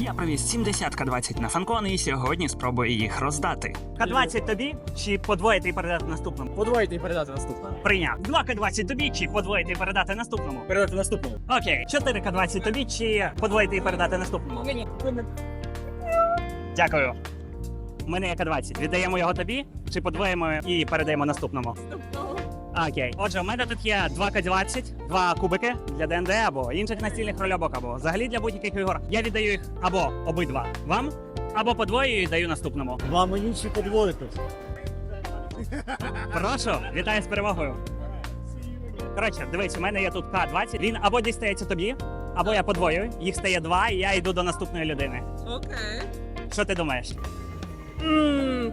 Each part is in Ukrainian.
Я привіз 70 К20 на фанкон і сьогодні спробую їх роздати. К20 тобі чи подвоїти і передати наступному? Подвоїти і передати наступному. Прийняв. 2 К20 тобі чи подвоїти і передати наступному? Передати наступному. Окей, 4 К20 тобі чи подвоїти і передати наступному? Дякую. У мене є К20. Віддаємо його тобі чи подвоїмо і передаємо наступному? Окей. Отже, у мене тут є 2 К20, два кубики для ДНД або інших настільних рольовок, або взагалі для будь-яких ігор. Я віддаю їх або обидва вам, або подвоюю і даю наступному. Вам мені ще подвоїти. Прошу, вітаю з перемогою. Коротше, дивись, у мене є тут К20. Він або дістається тобі, або я подвоюю. Їх стає два, і я йду до наступної людини. Окей. Що ти думаєш? Ммм.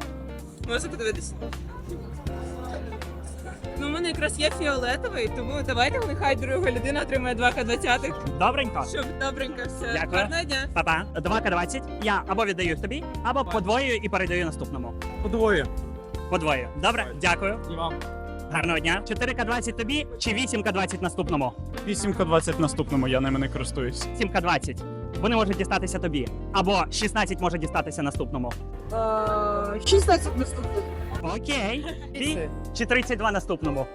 Можна подивитися? Мене якраз є фіолетовий, тому давайте нехай друга людина отримає 2 К20, Добренько. щоб добренько все. Дякую. Гарного дня. Папа, 2К20. Я або віддаю їх тобі, або подвоюю і передаю наступному. Подвоє. Подвоюю. Добре, дякую. І вам. Гарного дня. 4К20 тобі чи 8К20 наступному? 8К20 наступному, я ними не користуюсь. 7К20. Вони можуть дістатися тобі. Або 16 може дістатися наступному. 16 наступних. Окей. Ти чи 32 наступному?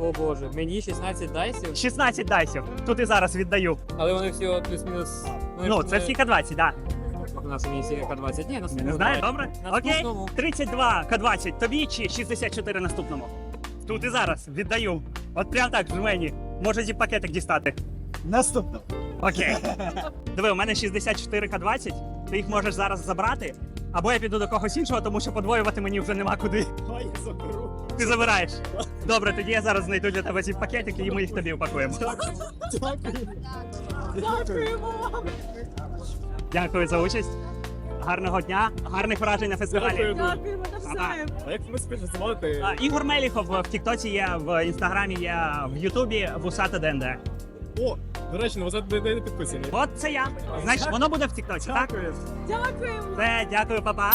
О боже, мені 16 дайсів, 16 дайсів. Тут і зараз віддаю. але вони всі от плюс-мінус. Ну, це всі К20, так. У нас місія К20. Ні, наступного. Не знаю, добре? Окей. 32 К20 тобі чи 64 наступному? Тут і зараз віддаю. От прям так в мені. Можете пакетик дістати. Наступно. Окей. Диви, у мене 64 К20. Ти їх можеш зараз забрати. Або я піду до когось іншого, тому що подвоювати мені вже нема куди. Ой, заберу. Ти забираєш. Добре, тоді я зараз знайду для тебе ці пакетики і ми їх тобі упакуємо. Дякую за участь. Гарного дня, гарних вражень на фестивалі. Дякуємо навзаєм. А як ми звати? А, Ігор Меліхов в Тіктоці є, в Інстаграмі є, в Ютубі Вусата ДНД. О, до речі, на де не підписані. От це я. Значить, воно буде в Тіктоці, так? Дякую. Дякуємо. Все, дякую, папа.